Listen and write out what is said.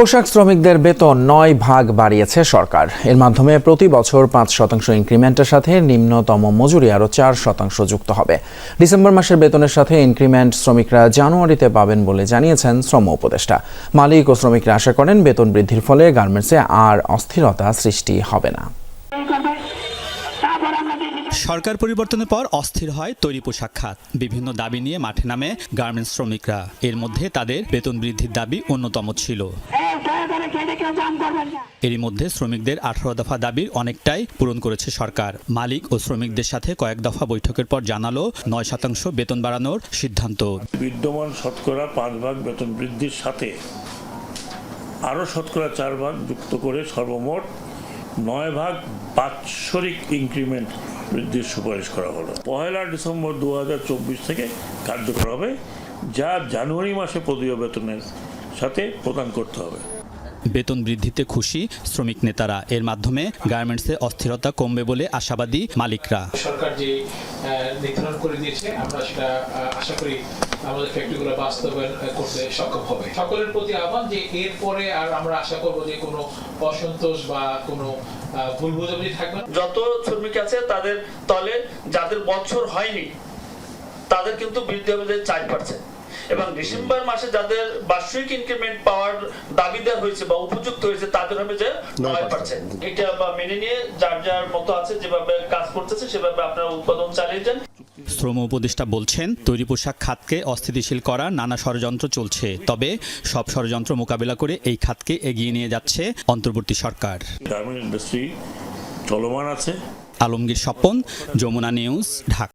পোশাক শ্রমিকদের বেতন নয় ভাগ বাড়িয়েছে সরকার। এর মাধ্যমে প্রতি বছর পাঁচ শতাংশ ইনক্রিমেন্টের সাথে নিম্নতম মজুরি আরও চার শতাংশ যুক্ত হবে। ডিসেম্বর মাসের বেতনের সাথে ইনক্রিমেন্ট শ্রমিকরা জানুয়ারিতে পাবেন বলে জানিয়েছেন শ্রম উপদেষ্টা। মালিক ও শ্রমিকরা আশা করেন বেতন বৃদ্ধির ফলে গার্মেন্টসে আর অস্থিরতা সৃষ্টি হবে না। সরকার পরিবর্তনের পর অস্থির হয় তৈরি পোশাক খাত। বিভিন্ন দাবি নিয়ে মাঠে নামে গার্মেন্টস শ্রমিকরা। এর মধ্যে তাদের বেতন বৃদ্ধির দাবি অন্যতম ছিল। এরই মধ্যে শ্রমিকদের আঠারো দফা দাবির অনেকটাই পূরণ করেছে সরকার। মালিক ও শ্রমিকদের সাথে কয়েক দফা বৈঠকের পর জানালো নয় শতাংশ বেতন বাড়ানোর সিদ্ধান্ত। বিদ্যমান শতকরা পাঁচ ভাগ বেতন বৃদ্ধির সাথে আরও শতকরা চার ভাগ যুক্ত করে সর্বমোট নয় ভাগ বাৎসরিক ইনক্রিমেন্ট বৃদ্ধির সুপারিশ করা হলো। পহেলা ডিসেম্বর দু হাজার চব্বিশ থেকে কার্যকর হবে, যা জানুয়ারি মাসে পদীয় বেতনের সাথে প্রদান করতে হবে। বেতন বৃদ্ধিতে খুশি শ্রমিক নেতারা। এর মাধ্যমে গার্মেন্টসে অস্থিরতা কমবে বলে আশাবাদী মালিকরা। সরকার যে নির্ধারণ করে দিয়েছে আমরা সেটা আশা করি আমাদের ফ্যাক্টরিগুলো বাস্তবায়ন করতে সক্ষম হবে। সকলের প্রতি আহ্বান যে এরপরে আর আমরা আশা করব যে কোনো অসন্তোষ বা কোনো আহ, ভুল বোঝাবুঝি থাকবে যত শ্রমিক আছে তাদের তলে যাদের বছর হয়নি তাদের কিন্তু বৃদ্ধি হবে যে চার পার্সেন্ট এবং ডিসেম্বর মাসে যাদের বার্ষিক ইনক্রিমেন্ট পাওয়ার দাবি দেওয়া হয়েছে বা উপযুক্ত হয়েছে তাদের হবে যে নয় পার্সেন্ট এটা বা মেনে নিয়ে যার যার মতো আছে যেভাবে কাজ করতেছে সেভাবে আপনারা উৎপাদন চালিয়ে যান। শ্রম উপদেষ্টা বলছেন তৈরি পোশাক খাতকে অস্থিতিশীল করা নানা ষড়যন্ত্র চলছে তবে সব ষড়যন্ত্র মোকাবিলা করে এই খাতকে এগিয়ে নিয়ে যাচ্ছে অন্তর্বর্তী সরকার। গার্মেন্ট ইন্ডাস্ট্রি চলমান আছে। আলমগীর স্বপন যমুনা নিউজ ঢাকা।